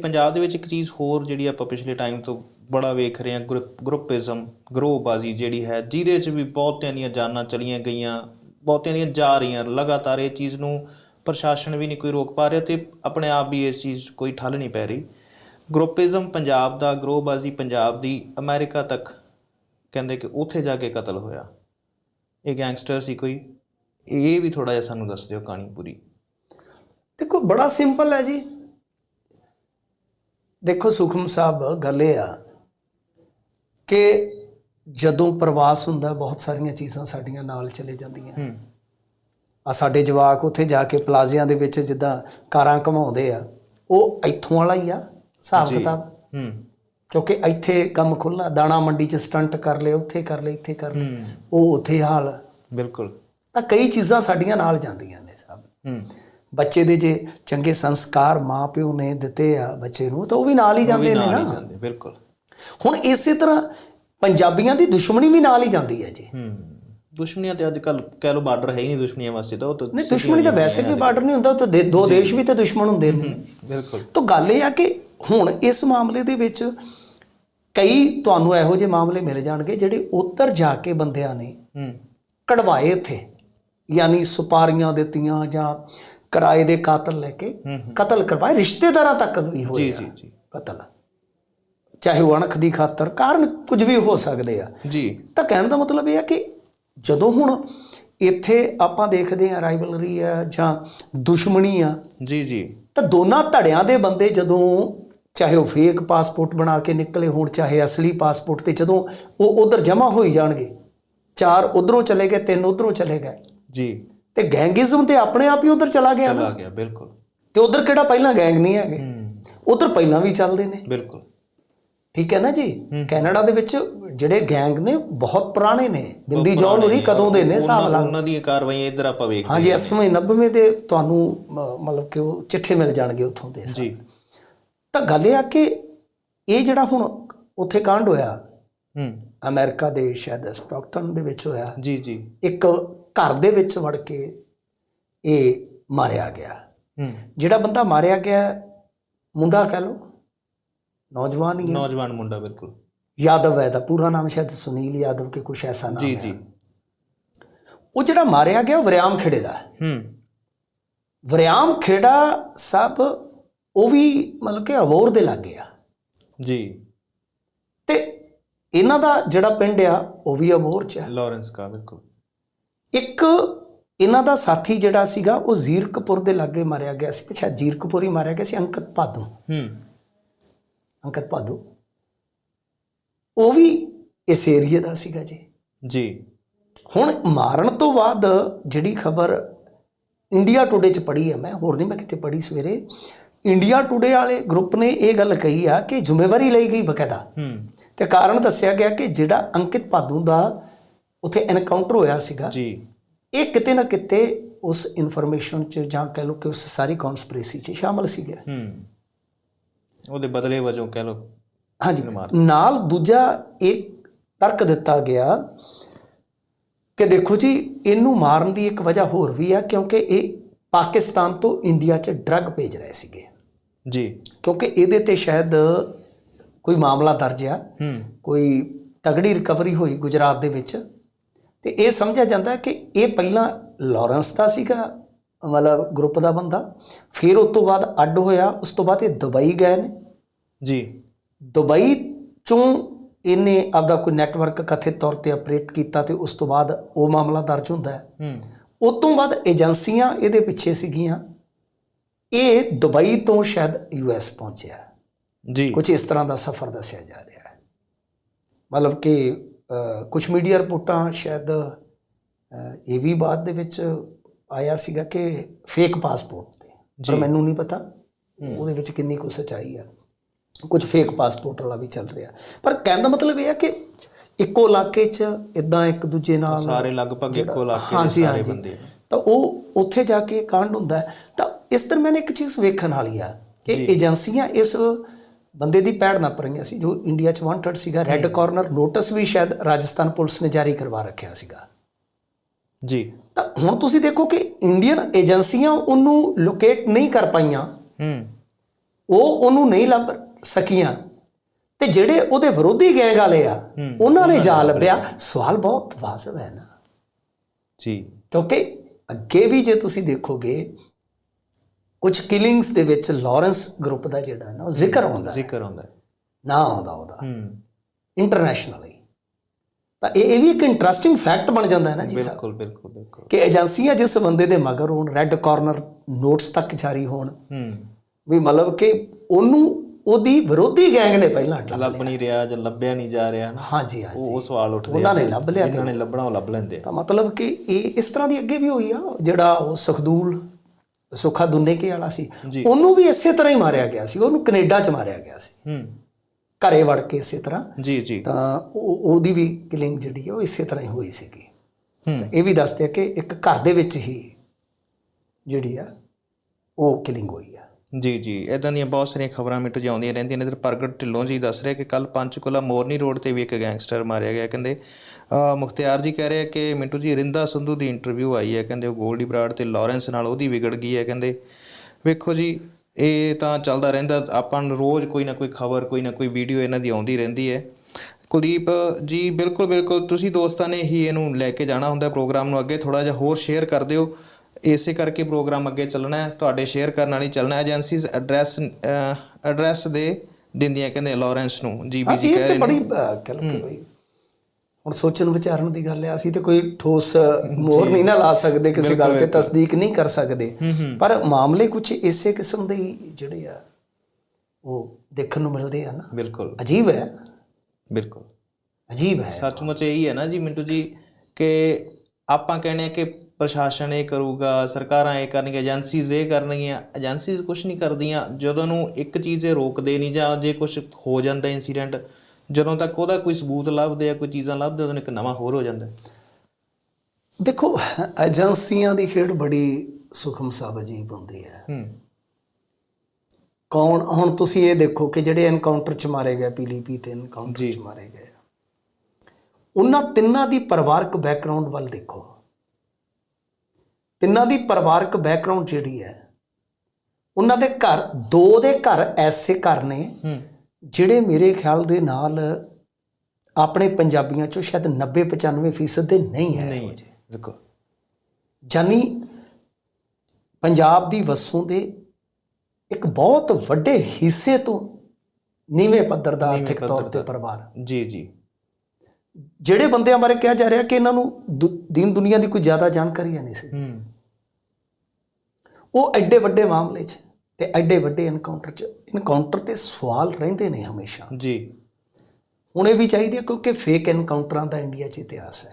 ਪੰਜਾਬ ਦੇ ਵਿੱਚ ਇੱਕ ਚੀਜ਼ ਹੋਰ ਜਿਹੜੀ ਆਪਾਂ ਪਿਛਲੇ ਟਾਈਮ ਤੋਂ ਬੜਾ ਵੇਖ ਰਹੇ ਹਾਂ ਗਰੁੱਪ- ਗਰੁੱਪਿਜ਼ਮ ਗਰੋਹਬਾਜ਼ੀ ਜਿਹੜੀ ਹੈ, ਜਿਹਦੇ 'ਚ ਵੀ ਬਹੁਤਿਆਂ ਦੀਆਂ ਜਾਨਾਂ ਚਲੀਆਂ ਗਈਆਂ, ਬਹੁਤਿਆਂ ਦੀਆਂ ਜਾ ਰਹੀਆਂ, ਲਗਾਤਾਰ ਇਹ ਚੀਜ਼ ਨੂੰ ਪ੍ਰਸ਼ਾਸਨ ਵੀ ਨਹੀਂ ਕੋਈ ਰੋਕ ਪਾ ਰਿਹਾ ਤੇ ਆਪਣੇ ਆਪ ਵੀ ਇਸ ਚੀਜ਼ ਕੋਈ ਠੱਲ ਨਹੀਂ ਪੈ ਰਹੀ। ਗਰੁੱਪਿਜ਼ਮ ਪੰਜਾਬ ਦਾ, ਗਰੋਹਬਾਜ਼ੀ ਪੰਜਾਬ ਦੀ, ਅਮਰੀਕਾ ਤੱਕ ਕਹਿੰਦੇ ਕਿ ਉੱਥੇ ਜਾ ਕੇ ਕਤਲ ਹੋਇਆ। ਇਹ ਗੈਂਗਸਟਰ ਸੀ ਕੋਈ। ਇਹ ਵੀ ਥੋੜਾ ਜਿਹਾ ਸਾਨੂੰ ਦੱਸ ਦਿਓ ਕਹਾਣੀ ਪੂਰੀ। ਦੇਖੋ, ਬੜਾ ਸਿੰਪਲ ਹੈ ਜੀ। ਦੇਖੋ ਸੁਖਮ ਸਾਹਿਬ ਗੱਲ ਇਹ ਆ ਕਿ ਜਦੋਂ ਪ੍ਰਵਾਸ ਹੁੰਦਾ ਬਹੁਤ ਸਾਰੀਆਂ ਚੀਜ਼ਾਂ ਸਾਡੀਆਂ ਨਾਲ ਚਲੇ ਜਾਂਦੀਆਂ। ਆ ਸਾਡੇ ਜਵਾਕ ਉੱਥੇ ਜਾ ਕੇ ਪਲਾਜ਼ਿਆਂ ਦੇ ਵਿੱਚ ਜਿੱਦਾਂ ਕਾਰਾਂ ਘਮਾਉਂਦੇ ਆ ਉਹ ਇੱਥੋਂ ਵਾਲਾ ਹੀ ਆ ਹਿਸਾਬ। ਕਿਤਾਬ। ਹੂੰ। ਕਿਉਂਕਿ ਇੱਥੇ ਕੰਮ ਖੁੱਲਾ ਦਾਣਾ ਮੰਡੀ 'ਚ ਸਟੰਟ ਕਰ ਲਏ ਉੱਥੇ ਕਰ ਲਏ ਇੱਥੇ ਕਰ ਲਏ। ਉਹ ਉੱਥੇ ਹਾਲ। ਬਿਲਕੁਲ। ਤਾਂ ਕਈ ਚੀਜ਼ਾਂ ਸਾਡੀਆਂ ਨਾਲ ਜਾਂਦੀਆਂ ਨੇ ਸਭ। ਹੂੰ। ਬੱਚੇ ਦੇ ਜੇ ਚੰਗੇ ਸੰਸਕਾਰ ਮਾਪਿਓ ਨੇ ਦਿੱਤੇ ਆ ਬੱਚੇ ਨੂੰ ਤਾਂ ਉਹ ਵੀ ਨਾਲ ਹੀ ਜਾਂਦੇ ਨੇ ਨਾ। ਜਾਂਦੇ ਬਿਲਕੁਲ। ਹੁਣ ਇਸੇ ਤਰ੍ਹਾਂ ਪੰਜਾਬੀਆਂ ਦੀ ਦੁਸ਼ਮਣੀ ਵੀ ਨਾਲ ਹੀ ਜਾਂਦੀ ਹੈ ਜੀ। ਹੂੰ ਦੁਸ਼ਮਣੀਆਂ ਤੇ ਅੱਜ ਕੱਲ ਕਹਿ ਲੋ ਬਾਰਡਰ ਹੈ ਹੀ ਨਹੀਂ ਦੁਸ਼ਮਣੀਆਂ ਵਾਸਤੇ ਤਾਂ ਉਹ ਤਾਂ ਨਹੀਂ ਦੁਸ਼ਮਣੀ ਤਾਂ ਵੈਸੇ ਵੀ ਬਾਰਡਰ ਨਹੀਂ ਹੁੰਦਾ ਉਹ ਤਾਂ ਦੇ- ਦੋ ਦੇਸ਼ ਵੀ ਤਾਂ ਦੁਸ਼ਮਣ ਹੁੰਦੇ ਨੇ। ਬਿਲਕੁਲ। ਤਾਂ ਗੱਲ ਇਹ ਆ ਕਿ ਹੁਣ ਇਸ ਮਾਮਲੇ ਦੇ ਵਿੱਚ ਕਈ ਤੁਹਾਨੂੰ ਇਹੋ ਜਿਹੇ ਮਾਮਲੇ ਮਿਲ ਜਾਣਗੇ ਜਿਹੜੇ ਉੱਧਰ ਜਾ ਕੇ ਬੰਦਿਆਂ ਨੇ ਹੂੰ। ਕਢਵਾਏ ਇੱਥੇ। ਯਾਨੀ ਸੁਪਾਰੀਆਂ ਦਿੱਤੀਆਂ ਜਾਂ ਕਿਰਾਏ ਦੇ ਕਾਤਲ ਲੈ ਕੇ ਕਤਲ ਕਰਵਾਏ। ਰਿਸ਼ਤੇਦਾਰਾਂ ਤੱਕ ਵੀ ਹੋਏ ਜੀ ਆ ਜੀ। ਜੀ ਕਤਲ ਚਾਹੇ ਉਹ ਅਣਖ ਦੀ ਖਾਤਰ ਕਾਰਨ ਕੁਝ ਵੀ ਹੋ ਸਕਦੇ ਆ। ਜੀ। ਤਾਂ ਕਹਿਣ ਦਾ ਮਤਲਬ ਇਹ ਆ ਕਿ ਜਦੋਂ ਹੁਣ ਇੱਥੇ ਆਪਾਂ ਦੇਖਦੇ ਆ ਰਾਈਵਲਰੀ ਆ ਜਾਂ ਦੁਸ਼ਮਣੀ ਆ ਜੀ ਜੀ। ਤਾਂ ਦੋਨਾਂ ਧੜਿਆਂ ਦੇ ਬੰਦੇ ਜਦੋਂ ਚਾਹੇ ਉਹ ਫੇਕ ਪਾਸਪੋਰਟ ਬਣਾ ਕੇ ਨਿਕਲੇ ਹੋਣ ਚਾਹੇ ਅਸਲੀ ਪਾਸਪੋਰਟ ਤੇ ਜਦੋਂ ਉਹ ਉਧਰ ਜਮ੍ਹਾਂ ਹੋਈ ਜਾਣਗੇ ਚਾਰ ਉਧਰੋਂ ਚਲੇ ਗਏ ਤਿੰਨ ਉਧਰੋਂ ਚਲੇ ਗਏ। ਜੀ। ਤੇ ਗੈਂਗਿਜ਼ਮ ਤੇ ਆਪਣੇ ਆਪ ਹੀ ਉਧਰ ਚਲਾ ਗਿਆ ਚਲਾ ਗਿਆ ਬਿਲਕੁਲ। ਤੇ ਉਧਰ ਕਿਹੜਾ ਪਹਿਲਾਂ ਗੈਂਗ ਨਹੀਂ ਹੈਗੇ? ਹੂੰ। ਉਧਰ ਪਹਿਲਾਂ ਵੀ ਚੱਲਦੇ ਨੇ। ਬਿਲਕੁਲ। ਠੀਕ ਹੈ ਨਾ ਜੀ? ਕੈਨੇਡਾ ਦੇ ਵਿੱਚ ਜਿਹੜੇ ਗੈਂਗ ਨੇ ਬਹੁਤ ਪੁਰਾਣੇ ਨੇ। ਬਿੰਦੀ ਜੌਲ ਹੋਰੀ ਕਦੋਂ ਦੇ ਨੇ? ਹਿਸਾਬ ਉਹਨਾਂ ਦੀਆਂ ਕਾਰਵਾਈਆਂ ਇੱਧਰ ਆਪਾਂ ਵੇਖਦੇ ਹਾਂਜੀ 80ਵੇਂ 90ਵੇਂ ਦੇ ਤੁਹਾਨੂੰ ਮਤਲਬ ਕਿ ਉਹ ਚਿੱਠੇ ਮਿਲ ਜਾਣਗੇ ਉੱਥੋਂ ਦੇ ਜੀ। ਤਾਂ ਗੱਲ ਇਹ ਆ ਕਿ ਇਹ ਜਿਹੜਾ ਹੁਣ ਉੱਥੇ ਕਾਂਡ ਹੋਇਆ ਹੂੰ। ਅਮਰੀਕਾ ਦੇ ਸ਼ਾਇਦ ਸਟਾਕਟਨ ਦੇ ਵਿੱਚ ਹੋਇਆ। ਜੀ ਜੀ। ਇੱਕ ਘਰ ਦੇ ਵਿੱਚ ਵੜ ਕੇ ਇਹ ਮਾਰਿਆ ਗਿਆ। ਹੂੰ। ਜਿਹੜਾ ਬੰਦਾ ਮਾਰਿਆ ਗਿਆ ਮੁੰਡਾ ਕਹਿ ਲਓ ਨੌਜਵਾਨ ਹੀ ਹੈ। ਨੌਜਵਾਨ ਮੁੰਡਾ ਬਿਲਕੁਲ। ਯਾਦਵ ਹੈ ਦਾ ਪੂਰਾ ਨਾਮ ਸ਼ਾਇਦ ਸੁਨੀਲ ਯਾਦਵ ਕੇ ਕੁਛ ਐਸਾ ਨਾਮ ਜੀ ਹੈ। ਜੀ। ਉਹ ਜਿਹੜਾ ਮਾਰਿਆ ਗਿਆ ਵਰਿਆਮ ਖੇੜੇ ਦਾ ਹੈ। ਹੂੰ। ਵਰਿਆਮ ਖੇੜਾ ਸਭ ਉਹ ਵੀ ਮਤਲਬ ਕਿ ਅਬੋਰ ਦੇ ਲਾਗੇ ਆ। ਜੀ। ਤੇ ਇਹਨਾਂ ਦਾ ਜਿਹੜਾ ਪਿੰਡ ਆ ਉਹ ਵੀ ਅਬੋਰ ਚ ਆ ਲਾਰੈਂਸ ਕਾ ਬਿਲਕੁਲ। ਇੱਕ ਇਹਨਾਂ ਦਾ ਸਾਥੀ ਜਿਹੜਾ ਸੀਗਾ ਉਹ ਜ਼ੀਰਕਪੁਰ ਦੇ ਲਾਗੇ ਮਾਰਿਆ ਗਿਆ ਸੀ ਸ਼ਾਇਦ ਜ਼ੀਰਕਪੁਰ ਹੀ ਮਾਰਿਆ ਗਿਆ ਸੀ ਅੰਕਤ ਭਾਦੂ। ਹੂੰ। ਅੰਕਤ ਭਾਦੂ। ਉਹ ਵੀ ਇਸ ਏਰੀਏ ਦਾ ਸੀਗਾ ਜੀ। ਜੀ। ਹੁਣ ਮਾਰਨ ਤੋਂ ਬਾਅਦ ਜਿਹੜੀ ਖਬਰ ਇੰਡੀਆ ਟੁਡੇ ਚ ਪੜ੍ਹੀ ਹੈ ਮੈਂ ਹੋਰ ਨਹੀਂ ਮੈਂ ਕਿਤੇ ਪੜ੍ਹੀ ਸਵੇਰੇ। ਇੰਡੀਆ ਟੁਡੇ ਵਾਲੇ ਗਰੁੱਪ ਨੇ ਇਹ ਗੱਲ ਕਹੀ ਆ ਕਿ ਜ਼ਿੰਮੇਵਾਰੀ ਲਈ ਗਈ ਬਕਾਇਦਾ। ਹੂੰ। ਤੇ ਕਾਰਨ ਦੱਸਿਆ ਗਿਆ ਕਿ ਜਿਹੜਾ ਅੰਕਿਤ ਭਾਦੂ ਦਾ ਉੱਥੇ ਐਨਕਾਊਂਟਰ ਹੋਇਆ ਸੀਗਾ। ਜੀ। ਇਹ ਕਿਤੇ ਨਾ ਕਿਤੇ ਉਸ ਇਨਫੋਰਮੇਸ਼ਨ ਚ ਜਾਂ ਕਹਿ ਲਓ ਕਿ ਉਸ ਸਾਰੀ ਕਨਸਪੀਰੇਸੀ ਚ ਸ਼ਾਮਲ ਸੀਗਾ ਹੂੰ। ਉਹਦੇ ਬਦਲੇ ਵਜੋਂ ਕਹਿ ਲੋ ਹਾਂਜੀ। ਨਾਲ ਦੂਜਾ ਇਹ ਤਰਕ ਦਿੱਤਾ ਗਿਆ ਕਿ ਦੇਖੋ ਜੀ ਇਹਨੂੰ ਮਾਰਨ ਦੀ ਇੱਕ ਵਜ੍ਹਾ ਹੋਰ ਵੀ ਆ ਕਿਉਂਕਿ ਇਹ ਪਾਕਿਸਤਾਨ ਤੋਂ ਇੰਡੀਆ 'ਚ ਡਰੱਗ ਭੇਜ ਰਹੇ ਸੀਗੇ। ਜੀ। ਕਿਉਂਕਿ ਇਹਦੇ ਤੇ ਸ਼ਾਇਦ ਕੋਈ ਮਾਮਲਾ ਦਰਜ ਆ। ਹੂੰ। ਕੋਈ ਤਗੜੀ ਰਿਕਵਰੀ ਹੋਈ ਗੁਜਰਾਤ ਦੇ ਵਿੱਚ। ਤੇ ਇਹ ਸਮਝਿਆ ਜਾਂਦਾ ਕਿ ਇਹ ਪਹਿਲਾਂ ਲਾਰੈਂਸ ਦਾ ਸੀਗਾ ਮਤਲਬ ਗਰੁੱਪ ਦਾ ਬੰਦਾ ਫਿਰ ਉਸ ਤੋਂ ਬਾਅਦ ਅੱਡ ਹੋਇਆ ਉਸ ਤੋਂ ਬਾਅਦ ਇਹ ਦੁਬਈ ਗਏ ਨੇ। ਜੀ। ਦੁਬਈ ਚੋਂ ਇਹਨੇ ਆਪਦਾ ਕੋਈ ਨੈਟਵਰਕ ਕਥਿਤ ਤੌਰ ਤੇ ਆਪਰੇਟ ਕੀਤਾ ਤੇ ਉਸ ਤੋਂ ਬਾਅਦ ਉਹ ਮਾਮਲਾ ਦਰਜ ਹੁੰਦਾ ਹੈ। ਹੂੰ। ਉਸ ਤੋਂ ਬਾਅਦ ਏਜੰਸੀਆਂ ਇਹਦੇ ਪਿੱਛੇ ਸੀਗੀਆਂ। ਇਹ ਦੁਬਈ ਤੋਂ ਸ਼ਾਇਦ ਯੂਐਸ ਪਹੁੰਚਿਆ। ਜੀ। ਕੁਝ ਇਸ ਤਰ੍ਹਾਂ ਦਾ ਸਫ਼ਰ ਦੱਸਿਆ ਜਾ ਰਿਹਾ ਹੈ। ਮਤਲਬ ਕਿ ਕੁਝ ਮੀਡੀਆ ਰਿਪੋਰਟਾਂ ਸ਼ਾਇਦ ਇਹ ਵੀ ਬਾਅਦ ਦੇ ਵਿੱਚ ਆਇਆ ਸੀਗਾ ਕਿ ਫੇਕ ਪਾਸਪੋਰਟ ਤੇ। ਪਰ ਮੈਨੂੰ ਨਹੀਂ ਪਤਾ ਉਹਦੇ ਵਿੱਚ ਕਿੰਨੀ ਕੁ ਸੱਚਾਈ ਆ। ਕੁਝ ਫੇਕ ਪਾਸਪੋਰਟ ਵਾਲਾ ਵੀ ਚੱਲ ਰਿਹਾ। ਪਰ ਕਹਿਣ ਦਾ ਮਤਲਬ ਇਹ ਆ ਕਿ ਇੱਕੋ ਇਲਾਕੇ 'ਚ ਇਦਾਂ ਇੱਕ ਦੂਜੇ ਨਾਲ ਸਾਰੇ ਲਗਭਗ ਇੱਕੋ ਇਲਾਕੇ ਦੇ ਸਾਰੇ ਬੰਦੇ ਤਾਂ ਉਹ ਉੱਥੇ ਜਾ ਕੇ ਕਾਂਡ ਹੁੰਦਾ। ਤਾਂ ਇਸ ਤਰ੍ਹਾਂ ਮੈंने ਇੱਕ ਚੀਜ਼ ਵੇਖਣ ਵਾਲੀ ਆ ਕਿ ਏਜੰਸੀਆਂ ਇਸ ਬੰਦੇ ਦੀ ਪੈੜ ਨੱਪ ਰਹੀਆਂ ਸੀ ਜੋ ਇੰਡੀਆ 'ਚ ਵਾਂਟਡ ਸੀਗਾ ਰੈੱਡ ਕਾਰਨਰ ਨੋਟਿਸ ਵੀ ਸ਼ਾਇਦ ਰਾਜਸਥਾਨ ਪੁਲਿਸ ਨੇ ਜਾਰੀ ਕਰਵਾ ਰੱਖਿਆ ਸੀਗਾ। ਜੀ। ਤਾਂ ਹੁਣ ਤੁਸੀਂ ਦੇਖੋ ਕਿ ਇੰਡੀਅਨ ਏਜੰਸੀਆਂ ਉਹਨੂੰ ਲੋਕੇਟ ਨਹੀਂ ਕਰ ਪਾਈਆਂ। ਹੂੰ। ਉਹ ਉਹਨੂੰ ਨਹੀਂ ਲੱਭ ਸਕੀਆਂ। ਤੇ ਜਿਹੜੇ ਉਹਦੇ ਵਿਰੋਧੀ ਗੈਂਗ ਵਾਲੇ ਆ ਉਹਨਾਂ ਨੇ ਜਾ ਲੱਭਿਆ। ਸਵਾਲ ਬਹੁਤ ਵਾਜਬ ਹੈ ਨਾ। ਜੀ। ਕਿਉਂਕਿ ਅੱਗੇ ਵੀ ਜੇ ਤੁਸੀਂ ਦੇਖੋਗੇ ਕੁਝ ਕਿਲਿੰਗਸ ਦੇ ਵਿੱਚ ਲਾਰੈਂਸ ਗਰੁੱਪ ਦਾ ਜਿਹੜਾ ਨਾ ਉਹ ਜ਼ਿਕਰ ਆਉਂਦਾ। ਜ਼ਿਕਰ ਹੁੰਦਾ ਹੈ। ਨਾ ਆਉਂਦਾ ਉਹਦਾ। ਹੂੰ। ਇੰਟਰਨੈਸ਼ਨਲੀ ਤਾਂ ਇਹ ਇਹ ਵੀ ਇੱਕ ਇੰਟਰਸਟਿੰਗ ਫੈਕਟ ਬਣ ਜਾਂਦਾ ਹੈ ਨਾ ਜੀ ਸਾਹਿਬ ਬਿਲਕੁਲ ਬਿਲਕੁਲ ਬਿਲਕੁਲ। ਕਿ ਏਜੰਸੀਆਂ ਜਿਸ ਬੰਦੇ ਦੇ ਮਗਰ ਹੋਣ ਰੈੱਡ ਕਾਰਨਰ ਨੋਟਸ ਤੱਕ ਜਾਰੀ ਹੋਣ ਹੂੰ। ਵੀ ਮਤਲਬ ਕਿ ਉਹਨੂੰ ਉਹਦੀ ਵਿਰੋਧੀ ਗੈਂਗ ਨੇ ਪਹਿਲਾਂ ਲੱਭ ਨਹੀਂ ਰਿਹਾ ਜਾਂ ਲੱਭਿਆ ਨਹੀਂ ਜਾ ਰਿਹਾ ਨਾ। ਹਾਂਜੀ ਹਾਂਜੀ। ਉਹ ਸਵਾਲ ਉੱਠਦੇ ਉਹਨਾਂ ਨੇ ਲੱਭ ਲਿਆ ਜਿਨ੍ਹਾਂ ਨੇ ਲੱਭਣਾ ਉਹ ਲੱਭ ਲੈਂਦੇ। ਤਾਂ ਮਤਲਬ ਕਿ ਇਹ ਇਸ ਤਰ੍ਹਾਂ ਦੀ ਅੱਗੇ ਵੀ ਹੋਈ ਆ ਜਿਹੜਾ ਉਹ ਸਖਦੂਲ ਸੁਖਾ ਦੁੰਨੇਕੇ ਵਾਲਾ ਸੀ। ਉਹਨੂੰ ਵੀ ਇਸੇ ਤਰ੍ਹਾਂ ਹੀ ਮਾਰਿਆ ਗਿਆ ਸੀ। ਉਹਨੂੰ ਕੈਨੇਡਾ 'ਚ ਮਾਰਿਆ ਗਿਆ ਸੀ। ਹੂੰ। ਘਰੇ ਵੜ ਕੇ ਇਸੇ ਤਰ੍ਹਾਂ। ਜੀ ਜੀ। ਤਾਂ ਉਹ ਉਹਦੀ ਵੀ ਕਿਲਿੰਗ ਜਿਹੜੀ ਆ ਉਹ ਇਸੇ ਤਰ੍ਹਾਂ ਹੀ ਹੋਈ ਸੀਗੀ। ਹੂੰ। ਇਹ ਵੀ ਦੱਸਦੇ ਆ ਕਿ ਇੱਕ ਘਰ ਦੇ ਵਿੱਚ ਹੀ ਜਿਹੜੀ ਆ ਉਹ ਕਿਲਿੰਗ ਹੋਈ ਆ। ਜੀ ਜੀ। ਇਦਾਂ ਦੀਆਂ ਬਹੁਤ ਸਾਰੀਆਂ ਖਬਰਾਂ ਮਿੰਟੂ ਜੀ ਆਉਂਦੀਆਂ ਰਹਿੰਦੀਆਂ ਨੇ। ਇਧਰ ਪ੍ਰਗਟ ਢਿੱਲੋਂ ਜੀ ਦੱਸ ਰਿਹਾ ਕਿ ਕੱਲ ਪੰਚਕੁਲਾ ਮੋਰਨੀ ਰੋਡ ਤੇ ਵੀ ਇੱਕ ਗੈਂਗਸਟਰ ਮਾਰਿਆ ਗਿਆ। ਕਹਿੰਦੇ ਮੁਖਤਿਆਰ ਜੀ ਕਹਿ ਰਹੇ ਕਿ ਮਿੰਟੂ ਜੀ, ਰਿੰਦਾ ਸੰਧੂ ਦੀ ਇੰਟਰਵਿਊ ਆਈ ਹੈ। ਕਹਿੰਦੇ, ਉਹ ਗੋਲਡੀ ਬਰਾੜ ਤੇ ਲਾਰੈਂਸ ਨਾਲ ਉਹਦੀ ਵਿਗੜ ਗਈ ਹੈ। ਕਹਿੰਦੇ, ਵੇਖੋ ਜੀ, ਇਹ ਤਾਂ ਚੱਲਦਾ ਰਹਿੰਦਾ। ਆਪਾਂ ਨੂੰ ਰੋਜ਼ ਕੋਈ ਨਾ ਕੋਈ ਖਬਰ, ਕੋਈ ਨਾ ਕੋਈ ਵੀਡੀਓ ਇਹਨਾਂ ਦੀ ਆਉਂਦੀ ਰਹਿੰਦੀ ਹੈ। ਕੁਲਦੀਪ ਜੀ, ਬਿਲਕੁਲ ਬਿਲਕੁਲ। ਤੁਸੀਂ ਦੋਸਤਾਂ ਨੇ ਹੀ ਇਹਨੂੰ ਲੈ ਕੇ ਜਾਣਾ ਹੁੰਦਾ ਪ੍ਰੋਗਰਾਮ ਨੂੰ। ਅੱਗੇ ਥੋੜਾ ਜਿਹਾ ਹੋਰ ਸ਼ੇਅਰ ਕਰ ਦਿਓ। ਇਸੇ ਕਰਕੇ ਪ੍ਰੋਗਰਾਮ ਅੱਗੇ ਚੱਲਣਾ ਹੈ ਤੁਹਾਡੇ ਸ਼ੇਅਰ ਕਰਨ ਹੀ ਚੱਲਣਾ ਏਜੰਸੀਜ਼ ਐਡਰੈਸ ਐਡਰੈਸ ਦੇ ਦਿੰਦੀਆਂ ਕਹਿੰਦੇ ਲਾਰੈਂਸ ਨੂੰ ਇਹ ਕਹਿ ਰਹੇ ਨੇ। ਬੜੀ ਅਹ, ਕਹਿ ਲਓ ਕਿ ਬਈ ਹੁਣ ਸੋਚਣ ਵਿਚਾਰਨ ਦੀ ਗੱਲ ਹੈ ਅਸੀਂ ਤੇ ਕੋਈ ਠੋਸ ਮੋਹਰ ਨਹੀਂ ਨਾ ਲਾ ਸਕਦੇ ਕਿਸੇ ਗੱਲ ਤੇ ਤਸਦੀਕ ਨਹੀਂ ਕਰ ਸਕਦੇ। ਪਰ ਮਾਮਲੇ ਕੁਝ ਇਸੇ ਕਿਸਮ ਦੇ ਜਿਹੜੇ ਆ ਉਹ ਦੇਖਣ ਨੂੰ ਮਿਲਦੇ ਆ ਨਾ। ਬਿਲਕੁਲ। ਅਜੀਬ ਹੈ। ਬਿਲਕੁਲ। ਅਜੀਬ ਹੈ। ਸੱਚਮੁੱਚ ਇਹੀ ਹੈ ਨਾ ਜੀ ਮਿੰਟੂ ਜੀ ਕਿ ਆਪਾਂ ਕਹਿੰਦੇ ਆ ਕਿ ਪ੍ਰਸ਼ਾਸਨ ਇਹ ਕਰੂਗਾ ਸਰਕਾਰਾਂ ਇਹ ਕਰਨਗੀਆਂ ਏਜੰਸੀਜ਼ ਇਹ ਕਰਨਗੀਆਂ ਏਜੰਸੀਜ਼ ਕੁਝ ਨਹੀਂ ਕਰਦੀਆਂ ਜਦੋਂ ਨੂੰ ਇੱਕ ਚੀਜ਼ ਇਹ ਰੋਕਦੇ ਨਹੀਂ ਜਾਂ ਜੇ ਕੁਝ ਹੋ ਜਾਂਦਾ ਇਨਸੀਡੈਂਟ ਜਦੋਂ ਤੱਕ ਉਹਦਾ ਕੋਈ ਸਬੂਤ ਲੱਭਦੇ ਆ ਕੋਈ ਚੀਜ਼ਾਂ ਲੱਭਦੇ ਉਦੋਂ ਇੱਕ ਨਵਾਂ ਹੋਰ ਹੋ ਜਾਂਦਾ। ਦੇਖੋ ਏਜੰਸੀਆਂ ਦੀ ਖੇਡ ਬੜੀ ਸੁਖਮ ਸਾਬ ਅਜੀਬ ਹੁੰਦੀ ਹੈ। ਹੂੰ। ਕੌਣ ਹੁਣ ਤੁਸੀਂ ਇਹ ਦੇਖੋ ਕਿ ਜਿਹੜੇ ਐਨਕਾਊਂਟਰ ਚ ਮਾਰੇ ਗਏ ਪੀਲੀਪੀ ਤੇ ਐਨਕਾਊਂਟਰ ਚ ਮਾਰੇ ਗਏ ਉਹਨਾਂ ਤਿੰਨਾਂ ਦੀ ਪਰਿਵਾਰਕ ਬੈਕਗ੍ਰਾਉਂਡ ਵੱਲ ਦੇਖੋ। ਤਿੰਨਾਂ ਦੀ ਪਰਿਵਾਰਕ ਬੈਕਗ੍ਰਾਉਂਡ ਜਿਹੜੀ ਹੈ ਉਹਨਾਂ ਦੇ ਘਰ ਦੋ ਦੇ ਘਰ ਐਸੇ ਘਰ ਨੇ ਜਿਹੜੇ ਮੇਰੇ ਖਿਆਲ ਦੇ ਨਾਲ ਆਪਣੇ ਪੰਜਾਬੀਆਂ ਚੋਂ ਸ਼ਾਇਦ 90 95% ਫੀਸਦ ਦੇ ਨਹੀਂ ਹੈ। ਨਹੀਂ ਜੀ ਬਿਲਕੁਲ। ਜਾਨੀ ਪੰਜਾਬ ਦੀ ਵਸੋਂ ਦੇ ਇੱਕ ਬਹੁਤ ਵੱਡੇ ਹਿੱਸੇ ਤੋਂ ਨੀਵੇਂ ਪੱਧਰ ਦਾ ਆਰਥਿਕ ਤੌਰ ਤੇ ਪਰਿਵਾਰ। ਜੀ ਜੀ। ਜਿਹੜੇ ਬੰਦਿਆਂ ਬਾਰੇ ਕਿਹਾ ਜਾ ਰਿਹਾ ਕਿ ਇਹਨਾਂ ਨੂੰ ਦੀਨ ਦੁਨੀਆ ਦੀ ਕੋਈ ਜ਼ਿਆਦਾ ਜਾਣਕਾਰੀ ਨਹੀਂ ਸੀ। ਹੂੰ। ਉਹ ਐਡੇ ਵੱਡੇ ਮਾਮਲੇ 'ਚ ਤੇ ਐਡੇ ਵੱਡੇ ਐਨਕਾਊਂਟਰ 'ਚ ਐਨਕਾਊਂਟਰ ਤੇ ਸਵਾਲ ਰਹਿੰਦੇ ਨੇ ਹਮੇਸ਼ਾ। ਜੀ। ਹੁਣ ਇਹ ਵੀ ਚਾਹੀਦੀ ਹੈ ਕਿਉਂਕਿ ਫੇਕ ਐਨਕਾਊਂਟਰਾਂ ਦਾ ਇੰਡੀਆ 'ਚ ਇਤਿਹਾਸ ਹੈ।